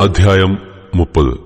അധ്യായം മുപ്പത്.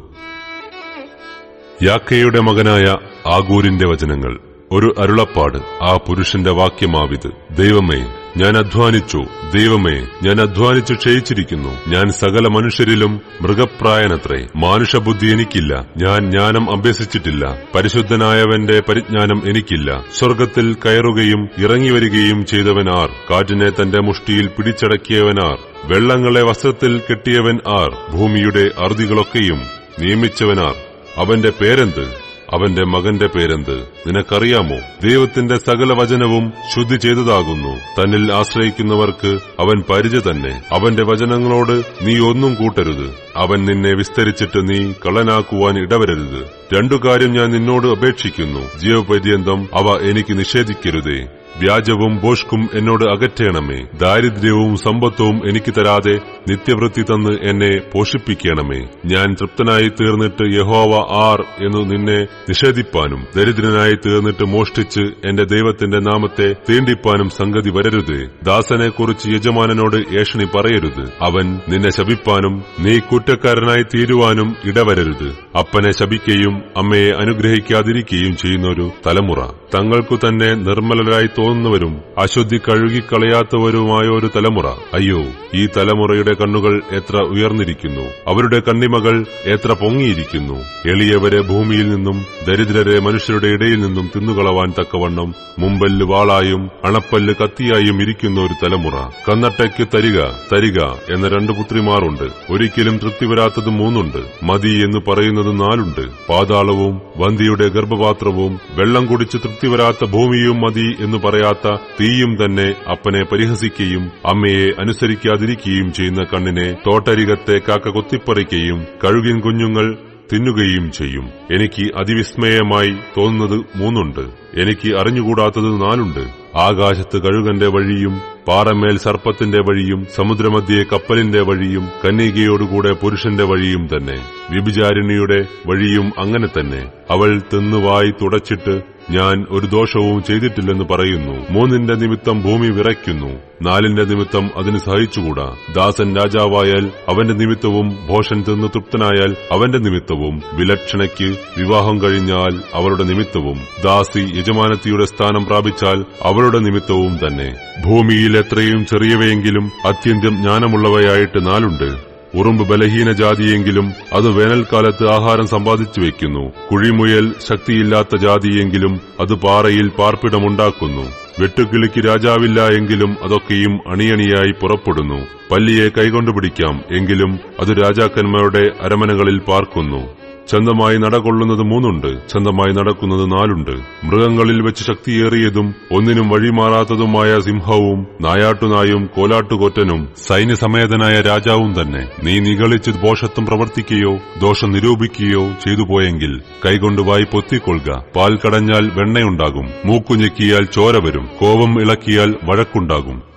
യാക്കയുടെ മകനായ ആഗൂരിന്റെ വചനങ്ങൾ. ഒരു അരുളപ്പാട് ആ പുരുഷന്റെ വാക്യമാവിത്. ദൈവമേ ഞാൻ അധ്വാനിച്ചു. ദൈവമേ ഞാൻ അധ്വാനിച്ച് ക്ഷയിച്ചിരിക്കുന്നു. ഞാൻ സകല മനുഷ്യരിലും മൃഗപ്രായനത്രേ. മാനുഷബുദ്ധി എനിക്കില്ല. ഞാൻ ജ്ഞാനം അഭ്യസിച്ചിട്ടില്ല. പരിശുദ്ധനായവന്റെ പരിജ്ഞാനം എനിക്കില്ല. സ്വർഗത്തിൽ കയറുകയും ഇറങ്ങി വരികയും ചെയ്തവനാർ. കാറ്റിനെ തന്റെ മുഷ്ടിയിൽ പിടിച്ചടക്കിയവനാർ. വെള്ളങ്ങളെ വസ്ത്രത്തിൽ കെട്ടിയവൻ ആർ. ഭൂമിയുടെ അറുതികളൊക്കെയും നിയമിച്ചവനാർ. അവന്റെ പേരെന്ത്? അവന്റെ മകന്റെ പേരെന്ത്? നിനക്കറിയാമോ? ദൈവത്തിന്റെ സകല വചനവും ശുദ്ധി ചെയ്തതാകുന്നു. തന്നിൽ ആശ്രയിക്കുന്നവർക്ക് അവൻ പരിച തന്നെ. അവന്റെ വചനങ്ങളോട് നീ ഒന്നും കൂട്ടരുത്. അവൻ നിന്നെ വിസ്തരിച്ചിട്ട് നീ കള്ളനാക്കുവാൻ ഇടവരരുത്. രണ്ടു കാര്യം ഞാൻ നിന്നോട് അപേക്ഷിക്കുന്നു. ജീവപര്യന്തം അവ എനിക്ക് നിഷേധിക്കരുതേ. വ്യാജവും ബോഷ്കും എന്നോട് അകറ്റേണമേ. ദാരിദ്ര്യവും സമ്പത്തും എനിക്ക് തരാതെ നിത്യവൃത്തി തന്ന് എന്നെ പോഷിപ്പിക്കണമേ. ഞാൻ തൃപ്തനായി തീർന്നിട്ട് യഹോവ ആർ എന്നു നിന്നെ നിഷേധിപ്പാനും ദരിദ്രനായി തീർന്നിട്ട് മോഷ്ടിച്ച് എന്റെ ദൈവത്തിന്റെ നാമത്തെ തീണ്ടിപ്പാനും സംഗതി വരരുത്. ദാസനെ കുറിച്ച് യജമാനനോട് ഏഷണി പറയരുത്. അവൻ നിന്നെ ശപിപ്പാനും നീ കുറ്റക്കാരനായി തീരുവാനും ഇടവരരുത്. അപ്പനെ ശപിക്കുകയും അമ്മയെ അനുഗ്രഹിക്കാതിരിക്കുകയും ചെയ്യുന്നൊരു തലമുറ. തങ്ങൾക്കു തന്നെ നിർമ്മലരായി തോന്നുന്നവരും അശുദ്ധി കഴുകിക്കളയാത്തവരുമായ ഒരു തലമുറ. അയ്യോ ഈ തലമുറയുടെ കണ്ണുകൾ എത്ര ഉയർന്നിരിക്കുന്നു. അവരുടെ കണ്ണിമകൾ എത്ര പൊങ്ങിയിരിക്കുന്നു. എളിയവരെ ഭൂമിയിൽ നിന്നും ദരിദ്രരെ മനുഷ്യരുടെ ഇടയിൽ നിന്നും തിന്നുകളവാൻ തക്കവണ്ണം മുമ്പല്ല് വാളായും അണപ്പല്ല് കത്തിയായും ഇരിക്കുന്ന ഒരു തലമുറ. കന്നട്ടയ്ക്ക് തരിക തരിക എന്ന രണ്ട് പുത്രിമാരുണ്ട്. ഒരിക്കലും തൃപ്തി വരാത്തത് മൂന്നുണ്ട്. മതി എന്ന് പറയുന്നത് നാലുണ്ട്. പാതാളവും വന്തിയുടെ ഗർഭപാത്രവും വെള്ളം കുടിച്ച് തൃപ്തി വരാത്ത ഭൂമിയും മതി എന്ന് പറയാത്ത തീയും തന്നെ അപ്പനെ പരിഹസിക്കുകയും അമ്മയെ അനുസരിക്കാതിരിക്കുകയും ചെയ്യുന്ന കണ്ണിനെ തോട്ടരികത്തെ കാക്ക കൊത്തിപ്പറിക്കുകയും കഴുകിൻ കുഞ്ഞുങ്ങൾ തിന്നുകയും ചെയ്യും. എനിക്ക് അതിവിസ്മയമായി തോന്നുന്നത് മൂന്നുണ്ട്. എനിക്ക് അറിഞ്ഞുകൂടാത്തത് നാലുണ്ട്. ആകാശത്ത് കഴുകന്റെ വഴിയും പാറമേൽ സർപ്പത്തിന്റെ വഴിയും സമുദ്രമധ്യേ കപ്പലിന്റെ വഴിയും കന്യകയോടുകൂടെ പുരുഷന്റെ വഴിയും തന്നെ. വിഭിചാരിണിയുടെ വഴിയും അങ്ങനെ തന്നെ. അവൾ തിന്നുവായി തുടച്ചിട്ട് ഞാൻ ഒരു ദോഷവും ചെയ്തിട്ടില്ലെന്ന് പറയുന്നു. മൂന്നിന്റെ നിമിത്തം ഭൂമി വിറയ്ക്കുന്നു. നാലിന്റെ നിമിത്തം അതിന് സഹിച്ചുകൂടാ. ദാസൻ രാജാവായാൽ അവന്റെ നിമിത്തവും ഭോഷൻ തിന്ന് തൃപ്തനായാൽ അവന്റെ നിമിത്തവും വിലക്ഷണയ്ക്ക് വിവാഹം കഴിഞ്ഞാൽ അവളുടെ നിമിത്തവും ദാസി യജമാനത്തിയുടെ സ്ഥാനം പ്രാപിച്ചാൽ അവളുടെ നിമിത്തവും തന്നെ. ഭൂമിയിൽ എത്രയും ചെറിയവയെങ്കിലും അത്യന്തം ജ്ഞാനമുള്ളവയായിട്ട് നാലുണ്ട്. ഉറുമ്പ് ബലഹീന ജാതിയെങ്കിലും അത് വേനൽക്കാലത്ത് ആഹാരം സമ്പാദിച്ചു വെക്കുന്നു. കുഴിമുയൽ ശക്തിയില്ലാത്ത ജാതിയെങ്കിലും അത് പാറയിൽ പാർപ്പിടമുണ്ടാക്കുന്നു. വെട്ടുക്കിളിക്ക് രാജാവില്ല എങ്കിലും അതൊക്കെയും അണിയണിയായി പുറപ്പെടുന്നു. പല്ലിയെ കൈകൊണ്ടുപിടിക്കാം എങ്കിലും അത് രാജാക്കന്മാരുടെ അരമനകളിൽ പാർക്കുന്നു. ചന്തമായി നടകൊള്ളുന്നത് മൂന്നുണ്ട് ചന്തമായി നടക്കുന്നത് നാലുണ്ട്. മൃഗങ്ങളിൽ വെച്ച് ശക്തിയേറിയതും ഒന്നിനും വഴിമാറാത്തതുമായ സിംഹവും നായാട്ടുനായും കോലാട്ടുകൊറ്റനും സൈന്യസമേതനായ രാജാവും തന്നെ. നീ നിഗളിച്ച് ദോഷത്വം പ്രവർത്തിക്കുകയോ ദോഷം നിരൂപിക്കുകയോ ചെയ്തു പോയെങ്കിൽ കൈകൊണ്ട് വായി പൊത്തിക്കൊള്ളുക. പാൽ കടഞ്ഞാൽ വെണ്ണയുണ്ടാകും. മൂക്കുഞ്ഞെക്കിയാൽ ചോര വരും. കോപം ഇളക്കിയാൽ വഴക്കുണ്ടാകും.